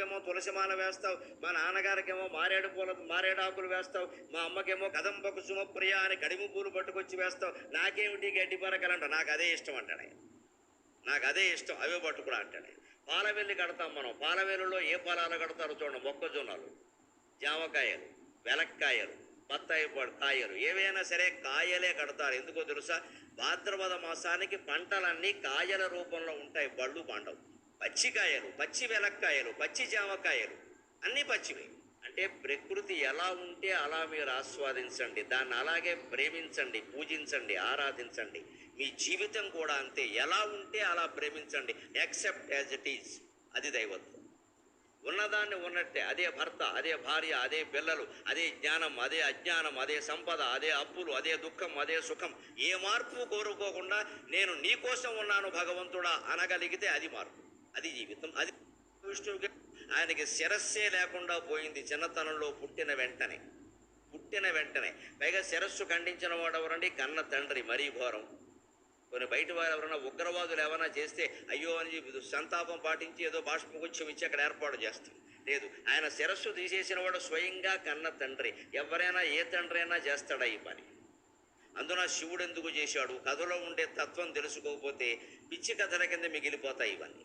నువ్వేమో తులసిమాల వేస్తావు మా నాన్నగారికేమో మారేడు పూల మారేడాకులు వేస్తావు మా అమ్మకేమో కదంబ కుసుమ ప్రియ అని కడిమి పూలు పట్టుకొచ్చి వేస్తావు. నాకేమిటి గడ్డి పరకలంట నాకు అదే ఇష్టం అంటాడు నాకు అదే ఇష్టం అవే పట్టుకురా అంటాడు పాలవెల్లి కడతాం మనం. పాలవెల్లిలో ఏ పొలాలు కడతారో చూడండి మొక్కజొన్నలు జామకాయలు వెలక్కాయలు బత్తాయి కాయలు. ఏవైనా సరే కాయలే కడతారు. ఎందుకో తెలుసా? భాద్రపద మాసానికి పంటలన్నీ కాయల రూపంలో ఉంటాయి బళ్ళు పండవు. పచ్చికాయలు పచ్చి వెలక్కాయలు పచ్చి జామకాయలు అన్నీ పచ్చివి. అంటే ప్రకృతి ఎలా ఉంటే అలా మీరు ఆస్వాదించండి దాన్ని అలాగే ప్రేమించండి పూజించండి ఆరాధించండి. మీ జీవితం కూడా అంతే. ఎలా ఉంటే అలా ప్రేమించండి. యాక్సెప్ట్ యాజ్ ఇట్ ఈజ్ అది దైవత్వం. ఉన్నదాన్ని ఉన్నట్టే. అదే భర్త అదే భార్య అదే పిల్లలు అదే జ్ఞానం అదే అజ్ఞానం అదే సంపద అదే అప్పులు అదే దుఃఖం అదే సుఖం. ఏ మార్పు కోరుకోకుండా నేను నీ కోసం ఉన్నాను భగవంతుడా అనగలిగితే అది మార్పు. అది జీవితం. అది విష్ణువుకి ఆయనకి శిరస్సే లేకుండా పోయింది చిన్నతనంలో పుట్టిన వెంటనే. పుట్టిన వెంటనే. పైగా శిరస్సు ఖండించిన వాడెవరండి కన్న తండ్రి మరీ ఘోరం. కొన్ని బయట వారు ఎవరైనా ఉగ్రవాదులు ఏమైనా చేస్తే అయ్యో అని చెప్పి సంతాపం పాటించి ఏదో బాష్పగుచ్చం ఇచ్చి అక్కడ ఏర్పాటు చేస్తాం లేదు ఆయన శిరస్సు తీసేసిన వాడు స్వయంగా కన్న తండ్రి. ఎవరైనా ఏ తండ్రి అయినా చేస్తాడా ఈ పని? అందున శివుడు ఎందుకు చేశాడు? కథలో ఉండే తత్వం తెలుసుకోకపోతే పిచ్చి కథల కింద మిగిలిపోతాయి ఇవన్నీ.